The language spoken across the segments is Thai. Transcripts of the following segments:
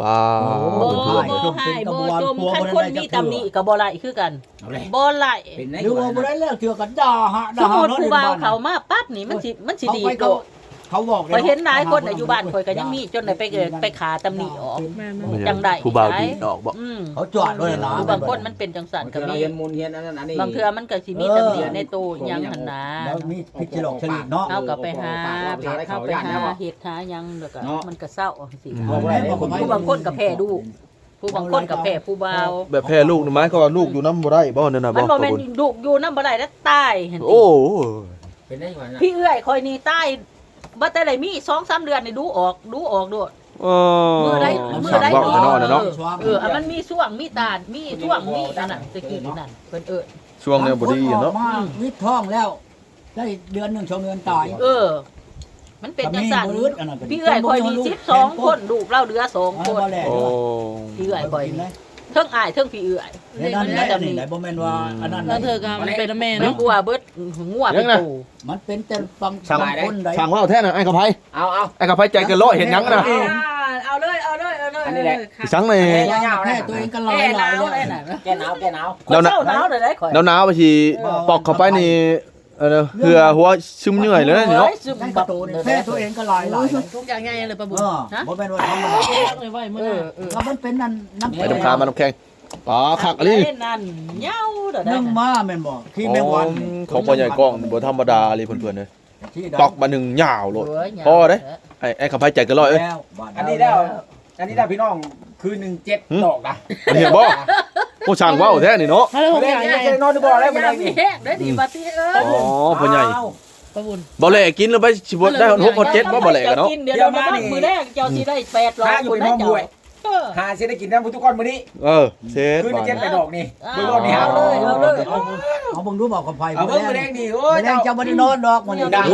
ปลาบ่เป็นบ่เพื่อนบ่ให้บ่จมคันคนมีตำหนิก็บ่ไหลคือกันเอาเลยบ่ไหลเป็นไงหรือว่าบ่ได้แล้วเถื่อกันด่าฮะสด่ามฮะมุติผู้บ่าวเขามาปั๊บนี่มันสิมันสิเขาดีไปโต เขาเขาบอกข่อยเห็นหลายคนน่ะอยู่บ้านข่อยก็ยังมีจนได้ไปเกิดไปขาตำหนิออก แม่นจังใดผู้บ่าวดีดอกบอก อืมเขาจอดด้วยนะบางคนมันเป็นจังสันก็เรามีเรียนมูลเรียนอันนั้นอันนี้บางเทื่อมันก็สิมีตำหนิในตู้หยังหั่นนะแล้วมีพิจิรอกฉลิดเนาะ เอาก็ไปหาเข้าไปหาเฮ็ดหาหยังแล้วก็มันก็เศร้าสิบอกแล้วบอกผู้บางคนก็แพ้ดูผู้บางคนก็แพ้ผู้บ่าว แบบแพ้ลูกนี่หมายความว่าลูกอยู่น้ำบ่ได้บ่นั่นน่ะมันบ่บ่แม่นดุอยู่นำบ่ได้แล้วตายหั่นติโอ้ เป็นได้ยังไงพี่เอื้อยคอยนี่ตาย บ่แต่ได้มี2-3เดือนนี่ดูออกดูออกโดดเออมือใดมือใดสั่งบอกแต่นอนน่ะเนาะเอออันมันมีช่วงมีตาดมีช่วงมีอันนั้นตะกี้นั่นเพิ่นเอิ้นช่วงเนี้ยบ่ดีอะเนาะมาวิทย์ท้องแล้ว ได้เดือนหนึ่งสองเดือนตายเออ มันเป็นจังซั่นก็มีบ่อึดอันนั้นก็ดีพี่เอื้อยคอยมี12คนลูกเราเหลือ2คนเอามาแล้วโอ้พี่เอื้อยคอยมี เทิงอ้ายเทิงพี่เอื้อยในนั้นแหละนี่ไหนบ่แม่นว่าอันนั้นแล้วเธอก็มันเป็นแม่มันเนาะกลัวเบิดงัวเป็นตูมันเป็นแต่ฟังสั่งบางคนใดสั่งว่าเอาแท้น่ะไอ้กระไพเอาเอาไอ้กระไพใจเกันร้อยเห็นหยังน่ะเอาเลยเอาเลยเอาเลยอันนี้แหละสิสั่งในแค่ตัวเองก็ลอแก่ยหหลานายวเลยเลยน่ะแกหนาวแกหนาวคนเศร้าหนาวเลยได้ข่อยหนาวๆไปสิปอกเข้าไปนี่ เออเหือหัวซึมเหนื่อยเลยนะนี่เนาะซึมได้กบัระบตูนแค่ตัวเองก็ลอยหลายทุกอย่างง่ายเลยปะบุญเออบ่แม่นว่าทำมันเลยไหวมื้เอออเออแล้วมันเป็นนั่นน้ำไปน้ำคามาน้ำแข็งปลาคักอันนี้เล่นนั่นเหย้าเด้อได้นึ่งน่ะมาแม่นบ่ที่แมงวันของพ่อใหญ่กล้องบ่ธรรมดาเลยเพื่อนๆเด้อที่ตอกมาหนึ่งยาวโลดเยพอเด้ไอ้ไอ้กระไพใจเกันร้อยเอ้ยแล้วบาดอันนี้ได้อันนี้ได้พี่น้อง คือหนึ่งเจ็ดดอกนะอันนี้บ่ผู้ช่างว่าวแท้นี่เนาะถ้าเราเล่ใหนญ่เนี่ยจะนอนดูบอลได้ได้บ่บ่ได้ได้มีนี่แห้งได้ดีบัดนี้เอ้ยอ๋อพ่อใหญ่ปะบุญบ่แลกินแล้วไปสิบ่ได้หกคนเจ็ดบ่บ่แลกันเนาะเดี๋ยวเรามามือแรกเจ้าสิได้800ถ้าอยู่คนในได้ห้องเจ้าด้วยเออ หาเศรษฐกิจน้ำพุทุกคนมื้อนี้เออเช็ดคือหนึ่งเจ็ดแปดดอกนี่เอาเบิ่งรอบนี้เอาเอาเลยเอาเลยเอาเอาเบิ่งดูบอกกับไผเอาเบิ่งมื้อแดงดีโอ้ยแรงเจ้าจะบ่ได้นอนดอกมันนี่ดัง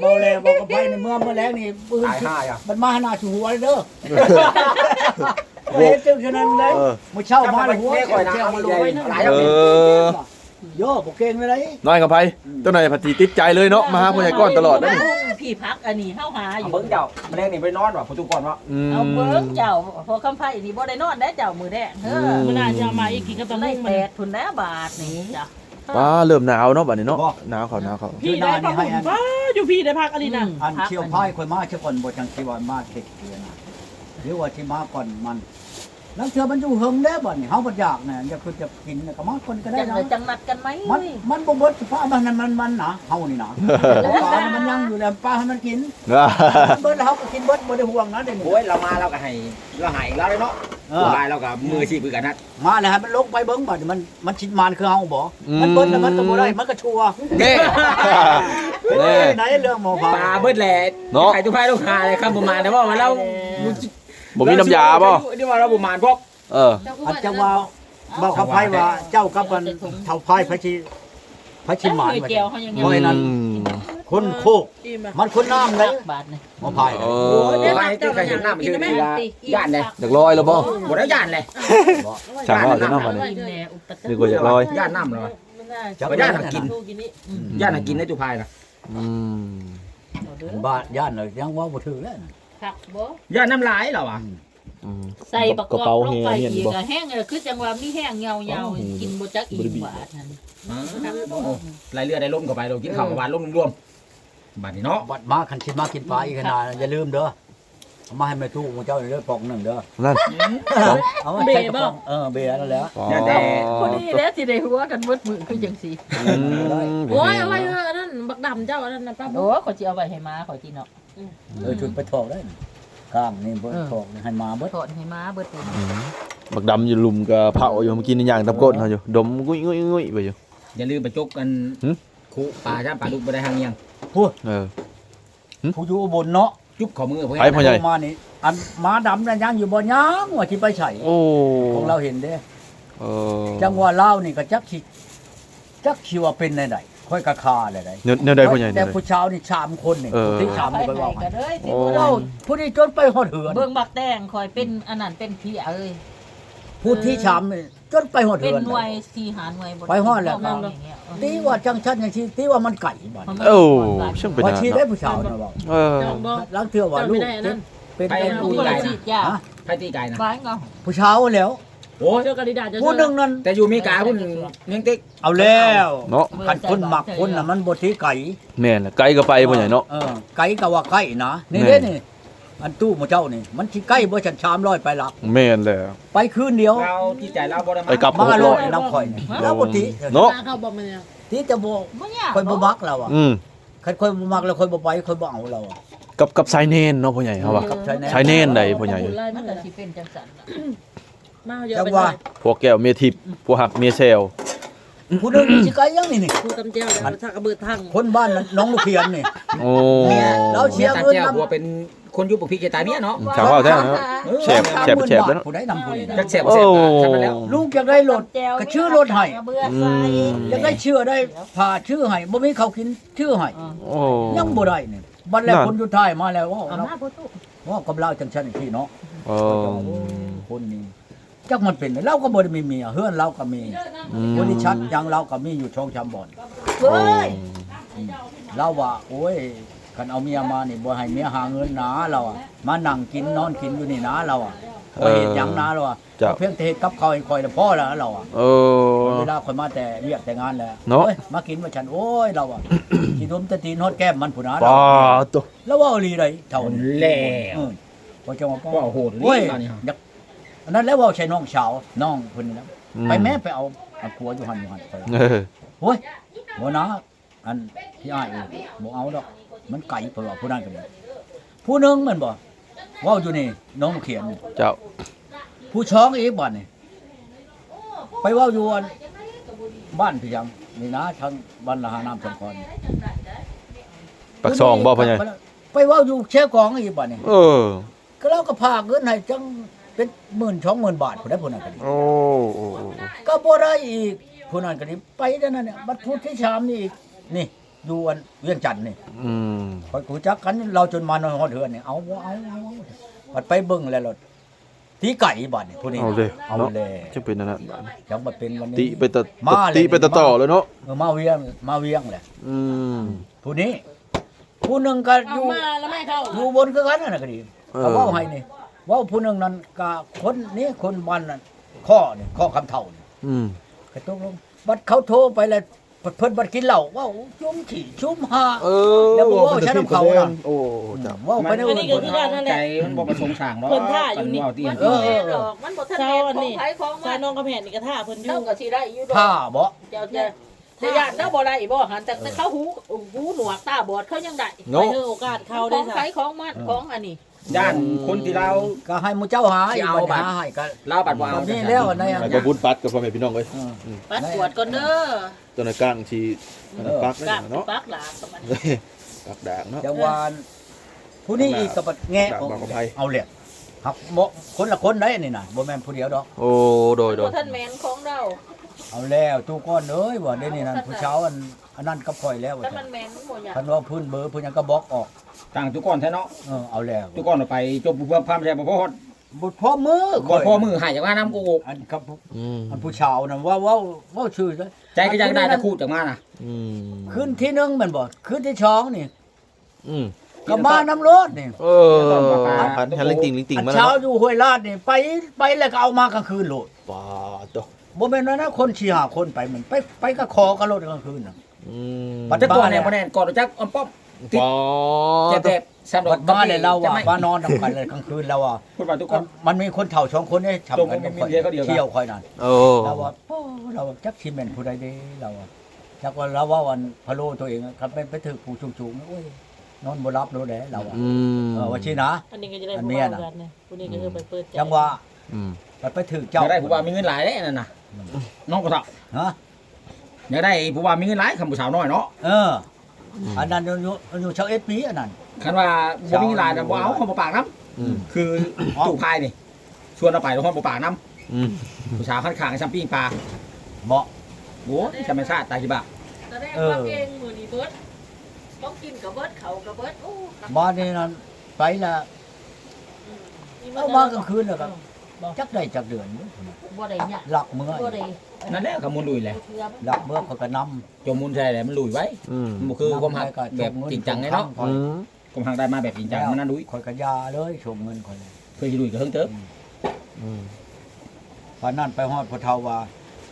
เบาแลบอกกับไผในเมื่อเมื่อแรงนี่ปืนตายห่าอะมันมาหน้าชูหัวเลยเด้อเฮ็ดจังฉะนั้นเลยเออมื้อเช้ามาเลยหัวเจ้ามาลอยนั่นเออโย่บ่เก่งเลยน้อยกับไผตัวไหนพันธีติดใจเลยเนาะมาหาพ่อใหญ่ก้อนตลอดเด้ อนี่พี่พักอันนี้เฮาหาอเอายู่ เบิ่งเจ้ามื้อแดงนี่ไปนอนว่ะพุทุกคนวะอืมเอาเบิ่งเจ้าพอคำไผนี่บ่ได้นอนได้เจ้ามือแรกเออมื้อหน้าจะมาอีกกินกับตตะอนลุได้งแปมันดทุนแล้วบาทนี่จ้ะว้าเริ่มหนาวเนาะบัดนี้เนาะหนาวเขาหนาวเขาพี่ได้ปะบุญว้าอยู่พี่ได้พักอะไรนะอันเชี่ยวพายค่อยมาเชี่ยวก่อนบ่จังสิว่ามาเด็กเดือนน่ะหรือว่าที่มาก่อนมัน แล้วเชื่อมันอยู่เฮิงแล้วบ่นี่เฮาบ่อยากน่ะอย่าคือจะกินน่ะก็มาคนก็ได้จังนะเลยจังนัดกันไหมมันมันบ่เบิดป้ามันนั่นมันมันนะเฮานี่นะปลามันยังอยู่แล้วป้าให้มันกินมันเบิดแล้วเฮาก็กินเบิดบ่ได้ห่วงนะเดี๋ยวนี้ โอ้ยเรามาเราก็ให้เราหายแล้วเลยเนาะเออ ลายเรากับมือชีพคือกันนัดมาแล้วให้มันลงไปเบิ่งบัดมันมันชิดมานคือเฮาบ่มันเบิดแล้วมันก็บ่ได้มันก็ชัวร์แน่เอ้แน่ยไหนเรื่องหมอพาปลาเบิดแหล่เนาะไข่ทุกไผ่ลูกหาเลยครับประมาณแต่ว่าเรา บ่มีน้ำยาบ่ที่ว่าเราประมาณพวกเออ อันจะว่าบอกกับไผว่าเจ้ากับมันเฒ่าพายไผสิไผสิหมานเคยไว้เกี่ยวเขายังไงบ่ให้นั่นคนโคกอิ่มอะมันคนน้ำเลยบาทนี่หมอพายเอโอ้อยที่ใครที่ใครเห็นหน้ามันคือย่านเลยอยากลอยแล้วบ่หมดแล้วย่านเลยช่างว่าจะนำบัดนี้กินแน่อุปตะนึกว่าอยากลอยย่านน้ำเลยจักย่านน่ะกินสู้กินนี่ย่านน่ะกินได้จุพายนะอืมบ้านย่านเลยยังว่าบ่ถือแล้ว ผักบ่ย่านน้ำลายเหรอวะอืม ใส่ประกกระอบเป๋าลเฮีงยไปเฮียนอีกบ่ อะแห้งเลยคือจังว่ามีแห้งเงาเงาๆกินบ่จักอีกบาทนั่นลายเลือดได้ล้มเข้าไปเรากินข้าวกับหวานล้มรวมๆบัดนี้เนาะบัดมาคันสิมากินปลาอีกขนาดอย่าลืมเด้อเอามาให้แม่ตู้ของเจ้าเด้อปองหนึงเด้อนั่นเอามาใส่กระป๋องเออเบียร์นั่นแหละอ๋อพอดีแล้วสิได้หัวกันเบิดมือคือจังซี่อืมโอ้ยเอาไว้เถอะนั่นบักดำเจ้าอันนั้นนะป้าบุโอ้ญขอยสิเอาไว้ให้ม้าขอยสิเนาะ เออชุดไปถอกได้ข้างนี่เบิ่ถอกให้มาเบิดถอนให้ม้าเบิดตัวอืมบักดำอยู่ลุมกับเผาอยู่เมื่อกี้นี่ย่างตำก้นเขาอยู่ดมงุ้ยงุ้ยงุ้ยไปอยู่อย่าลืมไปจกกันหึคุปลาจ้าปลาลูกไปได้ทางเนียงเออผู้อยู่อุบลเนาะจุ๊บขอมือเพื่ไปพ่อใหญ่มานี่อันม้าดำนั่นยังอยู่บ่ยังว่าสิไปใส่โอ้ของเราเห็นเด้เออจังหวะเล่าวนี่ก็จักสิจักสิว่าเป็นไดๆ ค่อยกะคาได้ไดเนื้อเนื้อใดพ่อใหญ่แต่เนื้อใด ผู้เช้านี่ชามคนนี่เออ ที่ชามไปนี่ไปให้ว่ากันเลยสิโอ้บ่ได้เจ้าผู้นี้จนไปฮอดเหือนเบิ่งบักแตงคอยเป็นอันนั้นเป็นพี่เอ้ยผู้ที่ชามนี่จนไปฮอดเป็เหืนอน หน่วยสีหาหน่วยบ่ไปฮอดแล้วนั่นอย่างเงี้ยตีว่าจังชันจังซี่ตีว่ามันไก่บัดโอ้ช่างเป็นว่างานชีได้เนาะผู้เช้านะบอกเออเจ้าบอกล้างเทื่อว่าเจ้าลูไม่กได้อันนั้นเป็นไปเป็นดูผู้คนไก่ละสิจ้าฮะไผตีไก่นะบายเงาผู้เช้าแล้ว โอ้ยเจอกันดีดาเจอผู้หนึงนั้นแต่อยู่อเมริกาพุ่นเลี้ยงติ๊กเอาแล้วเนาะคันคนหมักคนน่ะมันบ่ทีไก่แม่นล่ะไกลก็ไปพ่อใหญ่เนาะเออไก่ก็ว่าไก่นะนี่แม่เด้นี่อันตู้หมู่เจ้านี่ มันสิไก่บ่ชัน300ไปหลักแม่นแล้วไปคืนเดียวเราที่ใจเราบ่ได้มาไปกลับมาโลด600น้ำข่อยนี่แล้วบ่ติเนาะเข้าบอกมันเนี่ยติจะบ่บ่ยากข่อยบ่มักแล้วอะอืมคันข่อยบ่มักแล้วข่อยบ่ไปข่อยบ่เอาเราอะกับกับสายเนนเนาะพ่อใหญ่เฮาว่ากับชายแนนชายเนนใดพ่อใหญ่ไล่มัมานเลก็ยสิเป็นจังซั่นน่ะ มาเยอะจังไปว่าพวกแก้วเมียทิพย์พวกหักเมียแซวผู้หนึงนี่สิไก่ยังนี่นี่พูดตำเจียวแล้วถ้ากระเบิดทางคนบ้านนั้นน้องลูกเขียนนี่ โอ้เราเชีเมียยร์ตาเงินแก้วนำบัวเป็นคนอยู่ปกพี่จะตายเมียเนาะ ถามว่าแท้นะแฉบแฉบแฉบแล้วเนาะผู้ใดนำผู้นี้จักแสบโอ้แสบทำมาแล้วลูกอยากได้รถก็ชื่อรถให้เบื่อใส่อยากได้เชื่อได้ผ่าชื่อให้บ่มีเขาวกินชื่อให้โอ้ ยังบ่ได้นี่บัดแล้วนั่น คนอยู่ท้ายมาแล้วว่าเอาเรามาบ่ตู้ว่ากับเราจังซั่นอีกทีเนาะโอ้คนนี้ จักมันเป็นเราก็บ่ได้มีเมียเฮือนเราก็มีอืมบริชัดยังเราก็มีอยู่ช่องชามบ่อนเฮ้ยเราว่าโอ้ยคันเอาเมียมานี่บ่ให้เมียหาเงินหนาเราอะมานั่งกินนอนกินอยู่นี่นะเราอะบ่เฮ็ดหยังนะเราอะเจ้าเพียงแต่เฮ็ดกับข้าวให้คอยแล้วพอแล้วเราอะโอ้ เวลาคนมาแต่เวียกแต่งานแล้วเนาะอ้ยมากินมาฉันโอ้ยเราอะ กินนมแตะตีนฮอดแก้มมันผู้นาปเราลาตัวแล้วว่าเอาลีได้เท่านี้แล้วเออพอจะมาก็โหดโอ้ยตอนนี้ฮะ อยาก อันนั้นแล้วว่าใช่น้องสาวน้องคนนี้นะอืม ไปแม่ไปเอาเอาผัวอยู่หันอยู่หันไปเออโอ้ยบ่นะอันที่อ้ายเอ้ยบ่เอาดอก มันไก่เพิ่นว่าผู้นั้นก็ได้ผู้หนึงแมันบ่เว้าอยู่นี่น้องเขียนนี่ เจ้า ผู้ช้องอีกบ่นี่ไปเว้าอยู่อันบ้านพี่ยังนี่นะทางบ้านละหาน้ำสำคัญปักซองบ่พ่อใหญ่ไปเว่าอยู่แช่กองอีกบ่นี่เออ ก็เราก็พากเงินให้จัง เป็นหมื่นสองหมื่นบาทผู้ใดผู้นั้นก็ดีโอ้โอ้โอ้ก็บ่ได้อีกผู้นั้นก็ดีไปเท่านั้นเนี่ยบัดพุธที่ชามนี่อีกนี่อยู่อันเวียงจันทน์นี่อืมคอยกูจักกันเราจนมานอนฮอดเฮือนนี่เอาบ่เอาเอาบัดไปเบิ่งแล้วรถตีไก่บัดนี่ผู้นี้เอาเลยเอาเนาะเลยจะเป็นนั่นน่ะจังบ่เป็นวันนี้ติไปตะมาเลยติไปตะต่อเลยเนาะเออมาเวียงมาเวียงแหละอืม ผู้นี้ผู้หนึงก็อเอายู่ มาแล้วไม่เข้าอยู่บนคือกันนั่นนะก็ดีเออ เขาเว้าให้นี่เว้าผู้หนึงนั้นก็คนนี้คนบ้านนั้นข้อนี่ข้อคำเท่านี่อืมก็ตกลงบัดเขาโทรไปแล้วเพิ่นบัดกินเหล้าเว้าชุ่มขี่ชุ่มหาเออแล้วบอกว่าฉันเอาเขาน่ะโอ้เจ้าเว้าไปในอันอื่นี้นก็คือการนั่นแหใจละมันบ่ประสงค์สร้างเนาะเพิ่นท่าอยู่นี่เพิ่เว้าเตียงมันบ่แม่นดอกมันบ่ทันเช้าแม่นอันของนี้ไผของมัชานน้องกระแพนนี่ก็ท่าเพิ่นอเจ้ายู่ ก็สิได้อยู่ดอกผ้าบ่เจ้าจะจะญาติเจ้าบ่ได้บ่หันแต่แต่เขาหูหูหนวกตาบอดเขายังได้ไปเนาะเออโอกาสเข้าขได้องค่ะไผของมันของอันนี้ ย่านคนที่เรา ก็ให้หมู่เจ้าหาอีกสิเอาบัดบัดหาให้ก็เราบัดบ่เอาก็มีแล้วในอันไอ้บ่บุญปัดกับพ่อแม่พี่น้องเอ้ยเออปัดกวดก่อนเด้อตัวนั้นกลางที่อันนั้นปักกนั่ลันบน่ะเนาะปักหลากับมันปักด่างเนาะ จังหวานผู้นี้อีกก็บัดแงะด่างบางกะไพเอาเหลียดหักบ่คนละคนได้นี่น่ะบ่แม่นผู้เดียวดอก โอ้โดยโดบ่ยทันแม่นของเราเอาแล้วตู้ก้อนเอ้ยว่าเดี๋ยวนี้นั่นผู้เช้าอันอันนั้นก็ปล่อยแล้วว่าแต่ซั่มันนแม่นบ่อยากคันว่าพื้นเบอร์พื้นหยังก็บล็อกออก ต่างทุกคนแท้เนาะเออเอาแล้วทุกคนเอาไปจบเพื่อความใจบ่พอฮอดบ่พอมือบ่พอมือหายจากว่าน้ำกูอันครับผู้อืมอันผู้เชาวนั่นว่าเว้าเว้าชื่อซะใจก็ยังได้ตะคูดจากมาน่ะอืมขึ้นที่หนึงแมันบ่ขึ้นที่สองนี่อืมก็มาน้ำรถนี่เออพันทันลิงติงลิงติงอันมาแล้วเช้าเนาะอยู่ห้วยลาดนี่ไปไปแล้วก็เอามากลางคืนโลดปาตัวบ่แม่นว่านะคนสี่ห้าคนไปมันไปไปก็ขอกันโลดกลางคืนน่ะ อืมปัจจะจุก่บัอนเนี่ยบ่แน่ก่อนรู้จักอ้อมป้อมติด ปาเจ็บตัวๆสำหรัวัดบ้านเนี่ยเราจะว่าไม่บ้านนอนนำกันเลยกลางคืนแล้วว่าพูดว่าทุกคน มันมีคนเฒ่าสองคนเนี่ยทำกันตรงกับมีเดียวก็เดียวกันเที่ยวค่อยนั่นโอ้เราว่าโอ้เราจักสิแม่นผู้ใดเด้เราว่าจักว่าเราว่าวันพะโลตัวเองอะครับไปไปถึกผู้สูงๆโอ้ยนอนบ่รับโลดแหละเราว่าอืมเออว่าชินะอันนี้ก็จะได้อันผู้เนี้ยว่าน่ะกันเนี่ยผู้นี้ก็คือไปเปิดใจจังว่าอืมไปไปถึกเจ้าเจ้าได้ผู้ว่ามีเงินหลายเด้นั่นน่ะน้องกระเทาฮะอยากได้ผู้ว่ามีเงินหลายคำผู้สาวน้อยเนาะเออ อันนั้นอยู่อยู่อยู่ชาวเอสปีอันนั้น คันว่าบ่มีเงินหลายน่ะบ่เอาคนบ่ปากน้อืมำคือตู่พายนี่ชวนเราไปแล้วคนบ่ปากน้อืมำผู้สาวคันขางให้ซ้ำปิ้งปลาเหมาะ โอ้ยธรรมชาติตายสิบะแสดงเออว่าเก่งมื้อนี้เบิดต้องกินกับเบิดเขากับเบิดโอ้บ้านนี้นั้นไปละเอามากลางคืนแล้วครับจักได้จักเดือนอยู่บ่ได้ยากหลักเมื่อบ่ได้ นั่นแหละขมุนลุยแหละเทื่อหลักเมื่อเขาก็นำจมมุนใช่แหละมันลุยไว้อืมมันบ่คือความหักแบบจริงจังไงเนาะอืมกรมทางได้มาแบบจริงจังมันนั่นดุยข่อยก็ยาเลยชมเงินข่อยเลยเพื่อสิดุยก็เฮิงเติบอืมพอนั่นไปฮอดพอเฒ่าว่า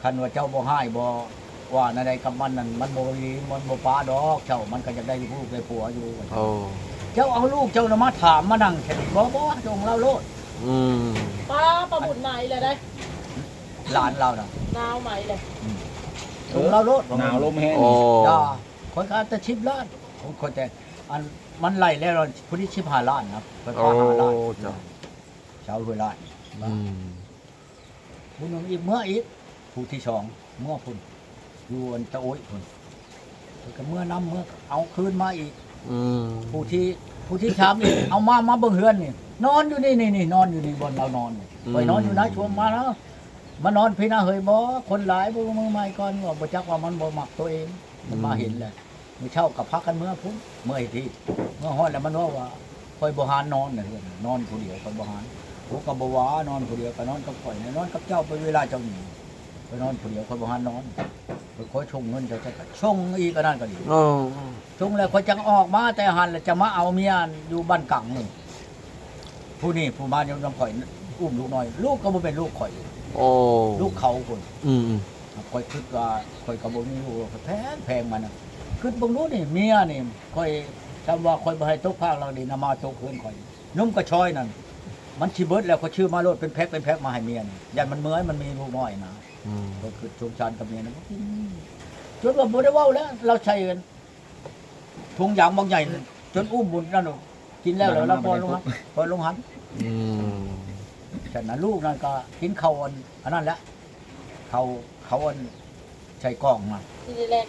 คันว่าเจ้าบ่ให้บ่ว่าในใดกับมันนั่นมันบ่ดีมันบ่ปาดอกเจ้ามันก็จะได้ลูกได้ผัวอยู่โอ้เจ้าเอาลูกเจ้าน่ะมาถามมานั่งแค่นี้บ่บ่จงเล่าโลดอืมป้าประบุญใหม่เลยได้หลานเราน่ะ นาวใหม่เลยจงเล่าโลดหนาวลมแห้งโอ้จ้าคนก็แต่ชิบล้านคนคนแต่อันมันไล่แล้วเราผู้ที่ชิบหาล้านนะไปโอ้พาหาล้านจ้ะชาวห้วยล้านอืมผู้หนึงอีกเมื่ออีกผู้ที่สองเมื่อพุ่นอยู่อันตะโอ้ยพุ่นแล้วก็เมื่อน้ำเมื่อเอาคืนมาอีก อืมผู้ที่ผู้ที่ชามอีกเอามามาเบิ่งเฮือนนี่นอนอยู่นี่นี่นี่นอนอยู่นี่บนเรานอนนี่ไปนอนอยู่นะชวมมาแล้ว มานอนพี่นาเฮยบ่คนหลายบ่มือใหม่ก่อนว่าบ่จักว่ามันบ่มักตัวเองมันมาเห็นแหละมื้อเช้ากับพักกันเมื่อพุ่นเมื่ออีกทีเมื่อฮอดแล้วมันว่าว่าคอยบ่หานนอนน่ะเฮือนนอนผู้เดียวคอยบ่หานผู้ก็บ่ว่านอนผู้เดียวก็นอนกับข่อยนะนอนกับเจ้าไปเวลาเจ้าหนีไปนอนผู้เดียวคอยบ่หานนอนไปขอชงเงินเจ้าจะชงอีกก็นั่นก็ดีโอ้ชงแล้วคอยจังออกมาแต่หันแล้วจะมาเอาเมียอยู่บ้านกังนี่ผู้นี่ผู้มาอยู่น้ำข่อยอุ้มลูกน้อย ลูกก็บ่เป็นลูกข่อย โอ้ลูกเขาคนอืมอืมข่อยคิดว่าข่อยก็บ่มีลูกแพงแพงมันน่ะคิดเบิ่งดูนี่เมียนี่ข่อยคำว่าข่อยบ่ให้ตกภาคเรานี่นามาตกเพิ่นข่อย นุ่มกระชอยนั่นมันสิเบิดแล้วเขาชื่อมาโลดเป็นแพ็คเป็นแพ็คมาให้เมียนี่ยันมันเมื่อยมันมีลูกน้อยนะอืมก็คือสงสารกับเมียนะจนว่าบ่ได้เว้าแล้ว เราใช้กันทุงยางบางใหญ่นั่นจนอุ้มบุญนั่นน่ะกินแล้วแล้วเราปล่อยลงหันปล่อยลงหันอืม ฉะนั้นลูกนั่นก็กินข้าวอันอันนั้นแหละเขาเขาอันใช้กล้องมาทีแรก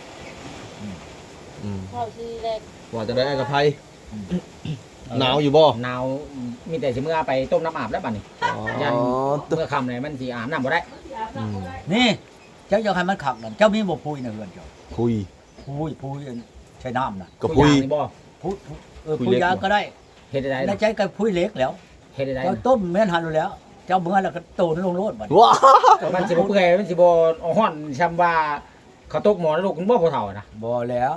อืมเข้าทีแรกว่าจะได้ไอ้กับไผหนาวอยู่บ่หนาวมีแต่สิเมื่อไปต้มน้ำอาบแล้วบัดนี้อ๋อยันตึ๊บเมื่อค่ำเลยมันสิอาบน้ำบ่ได้อืมนี่เจ้าจะให้มันขักนั่นเจ้ามีบ่พุยในเรือนเจ้าคุยพุยพุยอันใช้น้ำน่ะก็คุยผู้างนี่บ่พุยเออพุยพุยเล็กยาบ่ก็ได้เฮ็ดได้ในนะใจก็พุยเล็กแล้วเฮ็ดได้เจ้านะต้มแม่นหันอยู่แล้ว เจ้าเมื่อแล้วก็โตนลงโลดบัดว้ามันสิบ่เปื่อยมันสิบ่เอาฮ้อนชำว่าเขาตกหมอแล้วลูกคุณบ่ผู้เฒ่านะบ่แล้ว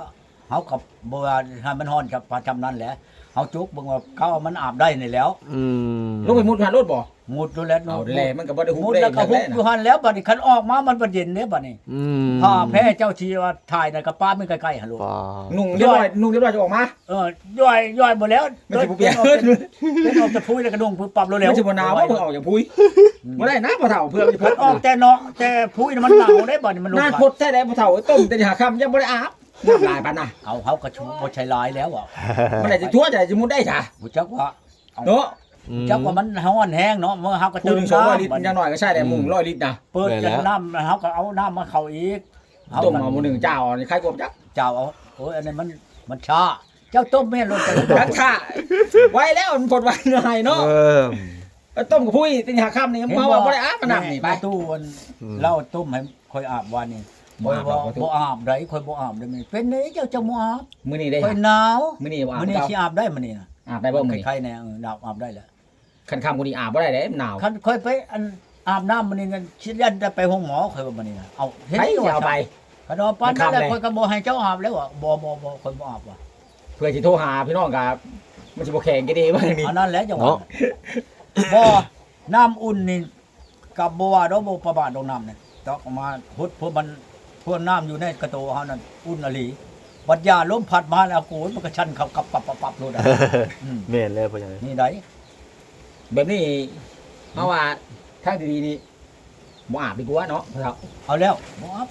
เฮากับบ่ว่าให้มันฮ้อนกับประจำนั้นแหละเฮาจุกเบิ่งว่าเขาเอามันอาบได้นี่แล้ว อืมลงไปมุดผ่านรถบ่ มุดดูแล้วเอาแลมันก็บ่ได้ฮู้มุดได้แล้วก็แบบฮุนั้กนอยู่น่ะหันแล้วบัดนี้คันออกมามันประเด็นเด้บัดนี้อืมผ้าแพ้เจ้าชีว่าถ่ายน่ะกับป้ามันใกล้ๆหั่นลูกป้านุ่งเรียบร้อยนุ่งเรียบร้อยจะออกมา เออย่อยย่อยหมดแล้วมันสิบ่เปียกเป็นเป็นออกจะพุ้ยแล้วก็นุ่งพุ้ยปรับเร็วมันสิบ่หนาวว่าเพิ่งออกจากพุ้ยบ่ได้นะผู้เฒ่าเพื่อมันสิพเพิ่ดนออกแต่เนาะแต่พุ้ยน่ะมันหนาวได้บัดนี้มันลงนานพดใช่ได้ผู้เฒ่าต้มแต่หาค่ำยังบ่ได้อาบน้ำลายปานน่ะเอาเฮากระชูบ่ใช้ลายแล้วอะมันได้สิทั่วจะสิมุดได้จ้ะ บ่จักว่าเนาะ จักว่ามันร้อนแห้งเนาะเมื่อเฮาก็คูตื่ณนสองร้อยลิตรบัดอยังน้อยก็ใช่ได้มุงร้อยลิตรนะเปิดจากน้ำเฮาก็เอาน้ำมาเข้าอีกต้มเอาหมูหนึ่งเจ้านี่ใครกบจักเจ้าเอาโอ้ยอันนี้มันมันช้าเจ้าต้มแม่นรถจะจักท่าไว้แล้วมันปลดไว้หน่อยเนาะเออต้มกับพุ้ยติหาค่ำนี่มาว่าบ่ได้อาบมันนำนี่ไปตู้วันอืม เหล้าต้มให้ค่อยอาบวันนี้บ่ค่อยอาบบ่บ่ถูกบ่อาบได้ค่อยบ่อาบได้มั้ยเป็นนี่เจ้าจะบ่อาบมื้อนี้ได้ค่อยหนาวมื้อนี้บ่อาบมื้อนี้เจ้าสิอาบได้มื้อนี้น่ะอาบได้บ่มื้อนี้ ใครๆแน่เอออาบอาบได้แล้ว คันค่ำกูนี่อาบบ่ได้เด้มันหนาวคันค่อยไปอันอาบน้ำมื้อนี้กันสิยันจะไปห้องหมอค่อยว่ามื้อนี้น่ะเอาเห็นใครอยู่สิเอาไปคันเอาปานนั้นแหละมันคำเลยค่อยก็บ่ให้เจ้าอาบแล้วอะบ่บ่บ่ค่อยบ่อาบว่ะเพื่อสิโทรหาพี่น้องกับมันสิบ่แข็งกี่ดีว่านี่อันนั้นแหละจังหวะบ่น้ำอุ่นนี่กับบ่ว่าดอกบ่ประบาดดอกน้ำนี่ตอกออกมาฮดพวกมันพวกน้ำอยู่ในกระโตเฮานั่นอุ่นอหลีบัดยาลมพัดมาแล้วโกยมันก็ชันเข้ากับปับปับปับโลดอะอืมแม่นแล้วพ่อใหญ่นี่ได้ แบบนี้เพราะว่าทางดีๆนี่บ่อาบดีกว่าเนาะครับเอาแล้วบ่อาบเ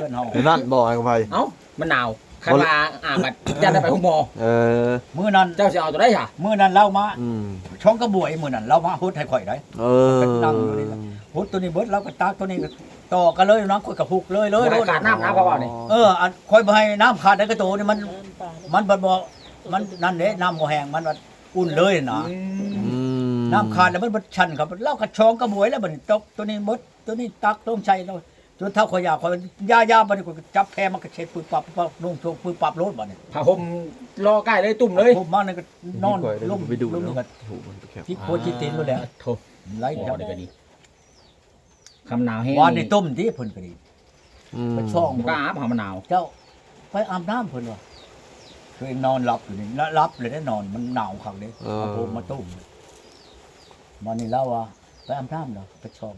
พื่อนเฮาเดี๋ยวนั่นบ่ไอ้กับไผเอ้ามันหนาวคันว่าอาบบัดยันได้ไปห้องหมอเออมื้อนั้นเจ้าสิเอาตัวได้ค่ะมื้อนั้นเรามาอืมช่องกระบวยมื้อนั้นเรามาฮดให้ข่อยได้เออเป็นนั่งอยู่นี่แหละฮดตัวนี้เบิดเราก็ตากตัวนี้ก็ต่อกันเลยนะข่อยก็พุกเลยเลยบ่ให้ขาดน้ำนะเพราะว่านี่เอออันข่อยบ่ให้น้ำขาดในกระโตนี่มันน้ำปลาเนี่ยมันบ่บ่มันนั่นเด้น้ำบ่แห้งมันว่าอุ่นเลยนะอืม น้ำขาดแล้วมันบ่ชันครับเราก็ช่องกระบวยแล้วบัดนี้ตกตัวนี้เบิดตัวนี้ตักต้องใช้แล้วจนเท่าข่อยอยากข่อยยาๆบัดนี้ข่อยก็จับแพรมันก็เช็ดปึ๊บปับปั๊บนุ่งโชกปึ๊บปับโลดบัดนี้ผ้าห่มรอใกล้เลยตุ่มเลยผมมานี่ก็นอนลลงงไปดูลงนี่เนาะก็โอ้โหมันแคบที่โคจิตินรู้แล้วโถไล่บ่จับได้ก็ดีคำหนาวแห้งวานนี่ต้มที่เพิ่นก็ดีอืมไปช่องมันก็อาบหามันหนาว เจ้าไปอาบน้ำเพิ่นว่าไปตัวเองนอนหลับอยู่นี่แล้วรับเลยได้นอนมันหนาวคักเด้เออเอาผมมาตุ้ม วันนี้เล่าว่าไปอาบน้ำเหรอไปชม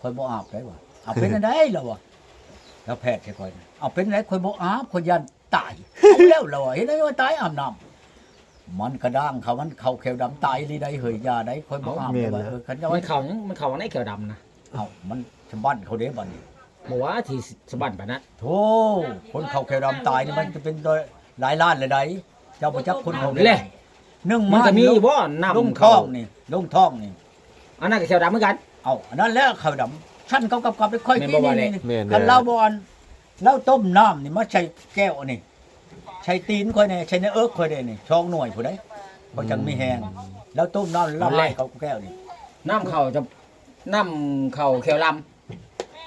คอยบ่อาบได้วะเอาเป็นอะไรแล้ววะแล้วแพทย์ใช่คอยนะเอาเป็นอะไรคอยบ่อาบคอยยันตายเอาแล้วแล้ววะเห็นไหมว่าตายอาบน้ำมันกระด้างเขามันเขาแขวดำตายลีได้เหยยาได้คอยบ่อาบได้วะเออคันจะมัไว้นเข่ายังมันเข่าในเขียวดำนะเอามันชำบันเขาเด้บัดนี้บอกว่าที่สะบันปะนะโธ่คนเขาแขวดำตายนี่มันจะเป็นโดยหลายล้านเลยได้เจ้าประจักคนเขานี่แหละ นึ่งมันมาก็มีลุงบ่ลุงน้ำท้เขาองนี่ลุงท้องนี่อันนั้นก็เขียวดำเหมือนกันเอาอันนั้นแล้วข้าวดำชั้นเขากับกับไปค่อยแม่นกิบ่นว่านี่แหละนี่แม่นกันแล้เล่าวบอลเล่าต้มน้ำนี่มาใช้แก้วนี่ใช้ตีนค่อยนี่ใช้ในเอิ๊กค่อยนี่นี่ช่องหน่วยผู้ใดเขาจังมีแหงแล้วต้มน้ำแล้วให้เขาแก้วนี่น้ำเข่าจะน้ำเข่าเขียวล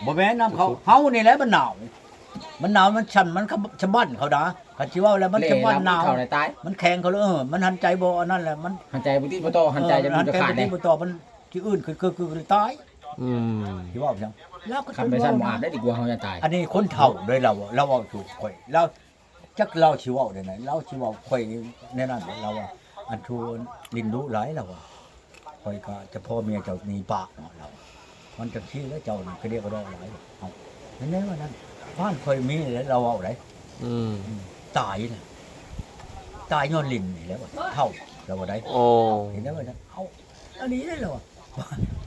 บ่แม่นน้ำเขาเฮานี่แหละมันหนาว มันหนาวมันชันมันชะบั่นเขาดาคันสิว่าแล้วำมันเล่ชะบั่นลำหนาวเข่าในตายมันแข็งเขาเลยเออมันหันใจบ่อันนั้นแหละมันหันใจบุตรีบุตโตหันใจจะเออมันจะขาดหันใจเลยบ่ต่อมันที่อื่นคือคือคือตายอืมที่ว่าจังแล้วก็คำไปสั้นหวาดได้ดีกว่าเขาจะตาย อันนี้คนเฒ่าด้วยเราอะเราเอาถูกข่อยเราจักเราชิเว้าได้ไหนเราชิเว้าข่อยนี่แน่นอนเราว่าอันทูลินรู้หลายเราอะข่อยก็จะพ่อเมียเจ้าหนีปากเนาะเรามันจะชี้แล้วเจ้านี่ก็เรียกว่าได้หลายเอานั่นแน่ว่านั้น บ้านข่อยมีแล้วเราเอาได้อืมตายน่ะตายย้อนลินนี่แหล้วเท่าเราว่าได้โอ้เห็นแล้วว่านั้นเอาอันนี้ได้เหรอวะ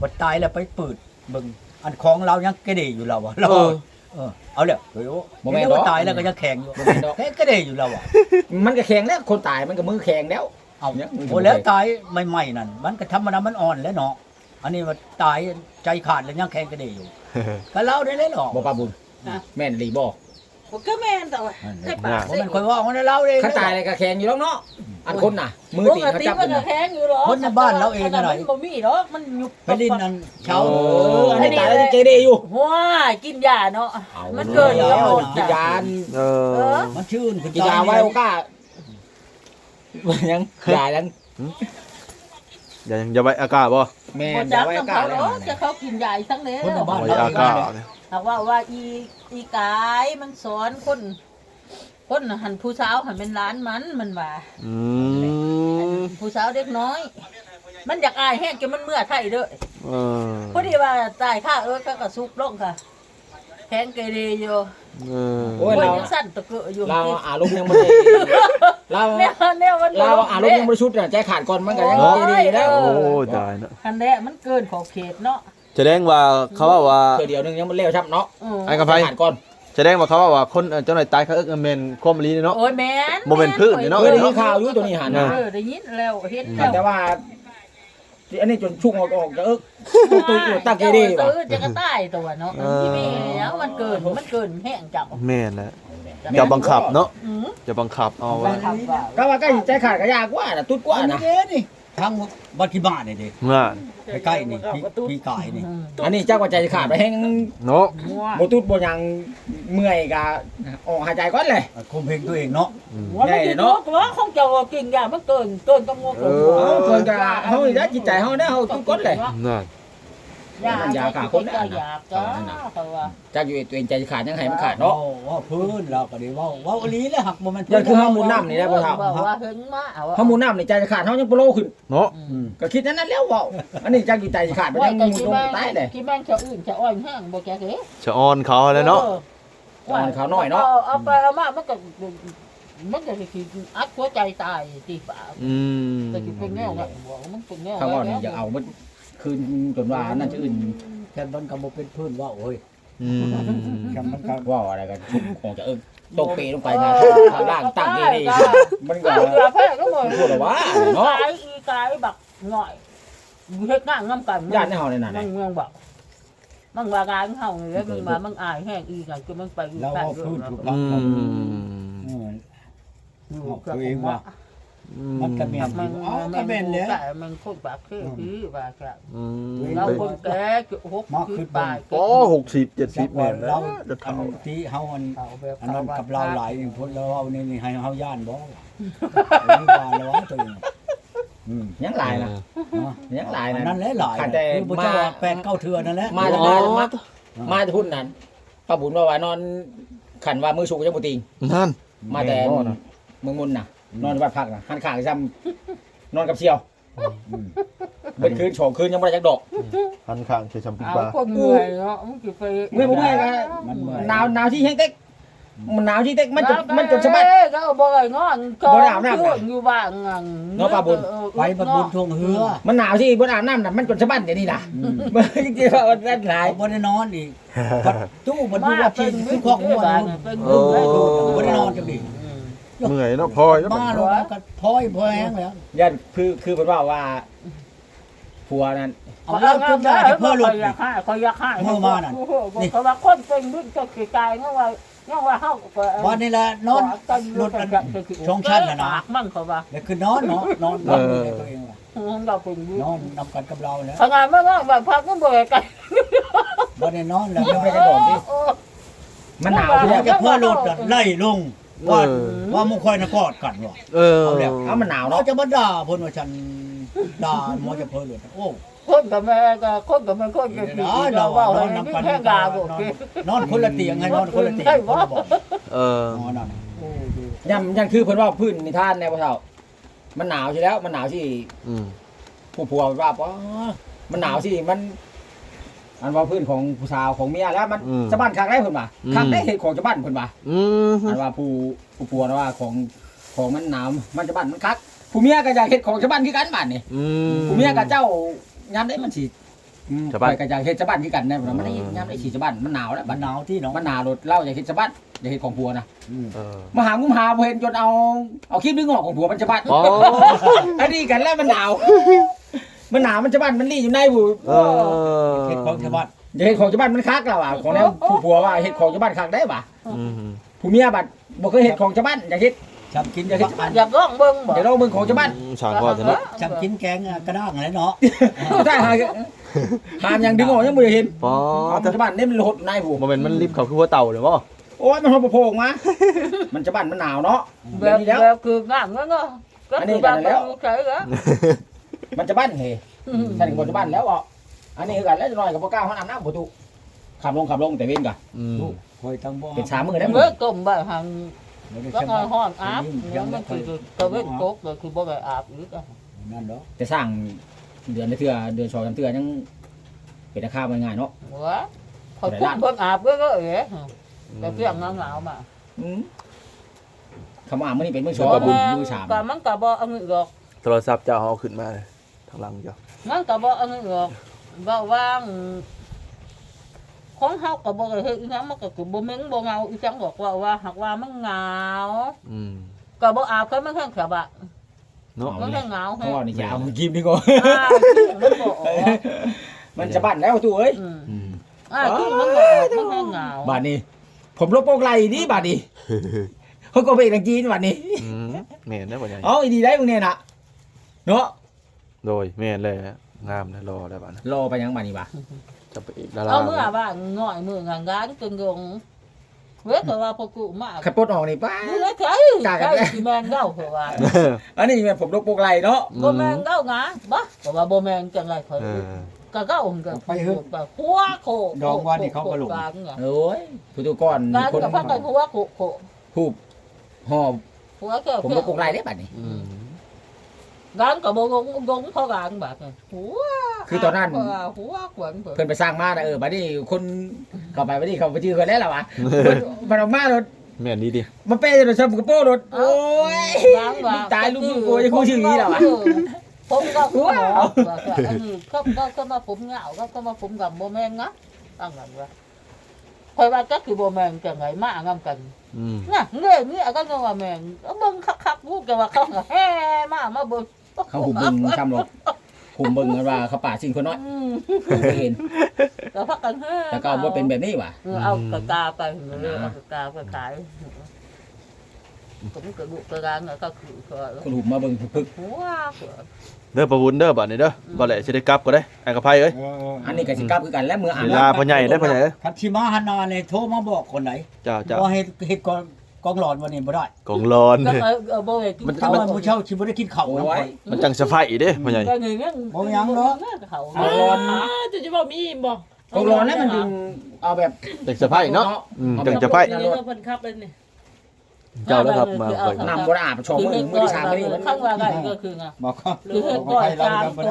ว่าตายแล้วไปเปิดเบิ่งอันของเรายังกระเดยอยู่เราอะเราเออ เออเอาเลยโอ้ยโอ้บ่แม่นเห็นแล้วว่าดอกตายแล้วก็ยังแข็งอยู่บ่แม่นดอก แข็งกระเดยอยู่เราอะมันก็แข็งแล้วคนตายมันก็มือแข็งแล้ว เอาเนี่ยมันโอ้แล้วตายใหม่ๆนั่นมันก็ธรรมดามันอ่อนแล้วเนาะอันนี้ว่าตายใจขาดแล้วยังแข็งกระเดยอยู่ก็เล่าได้เลยเหรอบ่ปาบุญ แม่นรีบ่ผมก็แม่นแต่ว่าให้ปากผมเป็นคนว่าของเราเลยขันตายเลยก็แข็งอยู่แล้วเนาะอันคนน่ะ มือปตีกเขาติจับมักันนก็น่ะแข็งอยู่หรอคนในบ้านเราเองอะไหนมันบ่มีหรอกมันยุบไปลินอันเช้าเอออันนี้ตายแล้วเจดีอยู่ว้ายกินยาเนาะเอามันเกินแล้แล้ววกินยาเอเอออมันชื่นขึ้นกินยาไว้โอกาสยังยายัง อย่าอย่าไปอากาศบ่แม่บ่นจัยากไว้โอน้ำกาเขาสเนาะจะเขากินยาอีกทั้งแล้วคนในบ้านไว้เราอาเองกาศเนี่ยหากว่าว่าอีอีกายมันสอนคนคนน่ะหันผู้สาวหันเป็นร้านมันมันว่าอืมผู้สาวเด็กน้อย มันอยากอายแห้งจนมันเมื่อไทยเด้อเออพอดีว่าตายข้าเอิ้นก็กระซุกลงค่ะ แข็งเกเรอยู่เออโอ้ยโอ้ยเรายังสั่นตะเกอะอยู่เราอารมณ์ยังไม่ได้เราแนวแนวมันเราอารมณ์ยังไม่ได้ชุดน่ะใจขาดก่อนมันก็ยังเจดีแล้วโอ้ตายเนอะคันแรกมันเกินขอบเขตเนาะแสดงว่าเขาว่าว่าเธอเดียวนึงยังมันเร็วชับเนาะอืมไอ้กระไพใจขาดก่อนแสดงว่าเขาว่าว่าคนเอ่อเจ้าหน่อยตายเขาเอิ้นแม่นความลีเนาะโอ้ยแม่นบ่เป็นพืชนี่เนาะเออได้ยินข่าวอยู่ตัวนี้หันเอนะเออได้ยินแล้วเห็นแล้วแต่ว่า อันนี้จนชุ่งออกออกจะเอิกตัวตัวตัวตั้งเจดีเจ้าว่ะซื้อจะกระต่ายตัวเนาะที่มีแล้วมันเกินมันเกินแห้งจับแม่นแหละจะบังคับเนาะอืมจะบังคับเอาว่าก็ว่าใกล้ใจขาดก็ยากกว่าน่ะตุ๊ดกว่าอันนะนี้นี่ ทางบัตรที่บ้านนี่ดิเมื่อใกล้ๆนี่พี่พี่กายนี่อืมอันนี้เจ้าว่าใจขาดไปแห้งเนาะมั่วบ่ตุ๊ดบ่หยังเมื่อยกะออกหายใจก่อนเลยคุมเพลงตัวเองเนาะอืมว่ามันกินเนาะเนาะว่าของเจ้าว่ากินยามันเกินเกินต้องงวเออเฮาเพิ่นก็เฮานี่ได้จิตใจเฮาได้เฮาตุ๊ดก่อนเลยนั่นยา มันยาฆ่าคนได้ก็นะยาจ้าเขาว่าจักอยู่ตัวเองใจขาดยังให้มันขาดเนาะว่าพื้นเราก็ดีว่าว่าอันนี้แหละหักโมเมนต์ยันคือเฮามุนน้ำนี่ได้บ่เท่าบอกว่าเฮิงมาเอาเฮามุนน้ำนี่ใจขาดเฮายังบ่โลขึ้นเนาะอืมก็คิดนั้นนั้นแล้วเว้าอันนี้จักอยู่ใจขาดมันว่ายังแต่มุนที่ลงแม่งตายเลยที่แม่งจะอื่นจะอ้อยแห้งบ่แกเด้ชะออนเขาเลยเนาะอ่อนเขาหน่อยเนาะเอาไปเอามามันก็มันก็สิอัดหัวใจตายตีป่าอืมแต่สิเป็นแนวนั้นบอกว่ามันเป็นแนวถ้าว่านี่อย่าเอามัน คืนจนว่านั่นจะอื่นแค่มันก็บ่เป็นพื้นว่าโอ้ยอืมแค่มันก็ว่าอะไรกันชุบของจะเอิ้งตกเปลงไปนะทางล่างตั้งดีนี่มันก็ก็เรือแพ้ก็บ่พูดว่าเนาะกายอีกายบักหน่อยเฮ็ดงานงำกันญาติในเฮานี่น่ะมันเมืองบอกมันว่างานเฮานี่แล้วมึงมามึงอายแห้งอีกอะคือมึงไปอยู่เราใต้ว่าเรืพื้นอถูกอืต้องมเอออยู่กับตัวเองว่ะมันก็แม่น มันเอาก็แม่นแหละแต่มันคนปากคือคือว่าแค่อืมเราคนแก่หกมาคืขึ้อนปลายโอ้หกสิบเจ็ดสิสิบบแม่ว่านแล้เราวจะอัเท่านที่เฮาอันเอาแบบอันนั้นกับเราหลายนี่พุ่นเราเอานี่นี่ให้เฮาย่านบ่นี่ว่าแล้วว่าตัวเองอืมยังหลายนะเนาะยังหลายอันนะนั้นแหละหลายขาดแต่คือบ่เจ้ามาว่าแปดเก้าเทื่อนั่นแหละมาจากมามามาจะพุ่นนั้นป้าบุญว่าว่านอนขันว่ามือสูงยังบ่ติงนั่นมาแต่แม่นบ่นะเมืองมุนน่ะ นอนอยู่บ้านพักน่ะหันข้างซ้ำนอนกับเชียวเบิดคืนโฉงคืนยังบ่ได้จักดอก หันข้างใช้ชำปิงเอาปลา คนเหนื่อยเนาะมันสิไปเมื่อยบ่เมื่อยก็มันเมื่อย หนาวหนาวที่แห้งเต็กมันหนาวที่เต็กมันจนมันจนสะบัดก็บ่ได้งอนก็บ่ได้อาบน้ำช่วงอยู่บ้านงังเนาะป้าบุญไปบรรบุญทงเฮือมันหนาวที่บนอาบน้ำน่ะมันจนสะบัดเดี๋ยวนี้น่ะมันจริงๆว่ามันนั่นหลาย บ่ได้นอนอีกพัดตู้บรรมาบุญว่าเป็กินนวิคือธีของมันบ้านนู่นเป็นวิธีได้ดูบ่ได้นอนจังดิ เมื่อยเนาะพลอยเนาะมาแล้วนะก็พอยพอยแห้งแล้วยันคือคือเพิ่นว่าว่าผัวนั้นเอาแล้วจนได้จะเพื่อหลุดอยากให้เขาอยากให้เมื่อวานน่ะ นี่เขาว่าคนเป็นวิธีจะกายเนาะว่าเนาะว่าเฮาก็วันนี้ละนอนรถกันชงชั้นน่ะนะมันเขาว่าแล้วคือนอนเนาะนอนนอนอยู่ในตัวเองว่ะเราเป็นวินอนนำกันกับเราแล้วทำงานไม่ว่าแบบพักก็บ่ได้กันวันนี้นอนแล้วยังไม่ได้กระโดดดิมันหนาวที่แล้แล้ววจะเพื่อหลุดน่ะไล่ลง ว่าเออ ว่ามึงคอยนะกอดกันว่ะเออเอาแล้วเอามันหนาวเราเนาะจะมาด่าเพิ่นว่าฉันด่าหมอจะเพื่อหลุดโอ้คนกับแม่ก็คนกับแม่คนกับพี่ได้เราเราว่าว่าให้นอนมีนำกันแค่กาบ่นอนคนละเตียงให้นอนคนละเตียงคนละบ่อนเออ นอนนั่นยันยันคือเพิ่นว่าพื้นนิทานแนวพ่อเฒ่า มันหนาวใช่แล้ว มันหนาวที่อืม ผู้ผัวว่าป๋อมันหนาวสิมัน อันว่าพื้นของผู้สาวของเมียแล้วมันสะบันคักได้เพิ่นว่าคักได้เหตุของจะบันเพิ่นว่าอืมอันว่าผู้ผู้ผัวนะว่าของของมันหนาวมันจะบันมันคักผู้เมียก็อยากเฮ็ดของจะบันคือกันบัดนี่อืม ผู้เมียกับเจ้ายามได้มันสิอืมจะบั้นข้อยก็อยากเฮ็ดจะบันคือกันแน่บ่มันได้ยามได้สิจะบันมันหนาวแล้วมับันดหนาวที่เนาะมันหนาวรถเล่าอยากเฮ็ดจะบันอยากเฮ็ดของผัวนะ เออมาหางุมหาบ่เห็นจนเอาเอาคลิปดึงออกของผัวมันจะบันอ๋ออันนี้กันแล้วมันหนาว มันหนาวมันจะบันมันรีอยู่ในผู้เออเฮ็ดของชาวบ้านอย่าเฮ็ดของจะบันมันคักแล้วอะของแนวผู้ผัวว่าเฮ็ดของจะบันคักได้ป่ะอืมผู้เมียบัดบ่เคยเฮ็ดของจะบันอยากเฮ็ดชำกินกับอันอยากร้องเบิ่งบ่เดี๋ยวเราเบิ่งของจะบันช่างว่าจะเนาะชำกินแกงกระด้างอะไรเนาะได้หาหามยังดึงออกยังบ่ได้เห็นปอเอาแต่จะบันนี่มันหดในผู้บ่แม่นมันลิฟต์เขาคือหัวเต่าเลยบ่โอ้ยมันหดบ่โผล่ออกมา มันจะบันมันหนาวเนาะแบเดี๋ยวบนี้แล้วแบบคืองามเนาะก็คือบางคนใช่เหรอ มันจะบันเฮถ้าถึงบ่จะบันแล้วอะอันนี้คือกันแล้วจะน้อยกับบ่กล้าห้องน้ำน้ำบ่ตุขับลงขับลงแต่เว้นก่อนอืมคอยทั้งบ่เป็นสามมื้อได้หมเมื่อดต้มบ่หังก็งอยฮ้อนอาบมันคือตะเวนตกก็คือบ่ได้อาบอีกอะนั่นเนาะแต่สร้างเดือนละเทื่อเดือนสองสามเทื่อยังเป็นราคามันง่ายเนาะวะพอพุ่งเพิ่นอาบก็ก็เอ๋แต่เสียงหนาวๆมาอืมคำว่ามื้อนี้เป็นมื้อสองบ่มื้แม่อสามก็มันก็บ่อันนี้หรอกโทรศัพท์เจ้าเอาขึ้นมาเลย ทางหลังเจ้ามันก็บ่อันนี้หรอกบ่ว่างของเฮาก็บ่ได้เฮ็ดอีหยังมันก็คือบ่มึงบ่เงาอีจังบอกว่าว่าหากว่ามันเหงาอืมก็บ่อาบก็มันแค่ขบะเนาะมันแค่เหงาเพแฮะราะว่านี่จะเอากินดีกว่าอ่ามันบ่ออกมันจะบั่นแล้วตู้เอ้ยอืมอืมอ่าที่มันบ่ออกมันแค่เหงาบาดนี้ ผมลบโปกไหลนี่บาดนี้เขาก็ไปทางจีนบาดนี้อืมแม่นได้บ่ใหญ่เอ๋ออีดีได้พวกเนี้ยน่ะเนาะ โดยแม่นเลยฮะงามนะรอได้บ่นะรอไปยังบาดนี้บ่จะไปอีกดาราเอามื้อว่าง่อยมื้องานงานจนงงเว้ยก็ว่าพอกูมาขับปลดออกนี่ป้ามื้อละไสกากันไสสิแม่นเด้าเพราะว่าอันนี้แม่นผมลบโปกไหลเนาะบ่แม่นเด้างาบ่ก็ว่าบ่แม่นจังไรข่อยเออก็เก้าหุ่นก็ไปฮึแบบหัวโคดองว่านี่เขาก็ลงกลางอะโอ้ยผู้ตุก่อนงานคนกับพักกันหัวโคโคผูบหอบหัวก็ผมลบโปกไหลได้บาดนี้อืม งานก็บ่งงงงพราะงานแบบนั้นหัวคือตอนนั้น หัวขวนเพิ่นเพิ่นไปสร้างมาน่ะเออบัดนี้คนเข้าไปบัดนี้เขาไปชื่อกันแล้วล่ะวะเพิ่นมันออกมารถแม่นดีดิมาเป้รถซับกระโปรงรถโอ้ยงานว่าตายลูกลูกกูจะคู่ชื่อนี้แล้ววะผมก็หัวก็ก็ก็มาผมเหงาก็ก็มาผมกับบ่แม่นนะตั้งนั้นว่าคอยว่าก็คือบ่แม่นจังไงมางำกันอืมน่ะเงี้ยเงี้ยก็ว่าแม่นเบิ่งคักๆกูก็ว่าเขาแฮ่มามาเบิ่ง เขาหุบเบิ่งช้ำหรอกหุบเบิ่งกันว่าเขาป่าสิ่งคนน้อยอืมบ่เห็นก็พักกันแฮ่แต่ก็เอาว่าเป็นแบบนี้ว่ะ เออเอากระตาไปเลยเอากระตาไปขายผมกระดูกกระดานก็คือก็คนหุบมาเบิ่งพึกหัวเด้อประวุนเด้อบัดนี้เด้อบ่แหละสิได้กลับก็ได้ไอ้กระไผเอ้ยๆอันนี้ก็สิกลับคือกันแล้วมืออ่านเวลาพ่อใหญ่ได้อพ่อใหญ่เอ้ยคันชิมาหันนาเนี่ยโทรมาบอกคนไหนเจ้าเจ้าว่าเฮ็ดเฮ็ดกอง กองหลอนวันนี้บ่ได้กองรอนก็เออเออบ่ได้กินเขาว่ามื้อเช้าสิบ่ได้กินข้าวโอ้นำข่อยยมันจังสะไฟเด้พ่อใหญ่ก็นี่เนี่ยเขาอ๋อจะจะบอกมีอิ่มบ่กองร้อนแล้วมันดึงเอาแบบจังสะไฟเนาะอืมจังสะไฟเดี๋ยวเราเพิ่นขับเลยนี่เจ้าแล้วครับมาคอยน้ำบ่ได้อาบชองมือมือที่ชามมื้อนี้มัน ข้างว่าไงก็คือไง บอกก็คือเฮ็ดก่อยตามโต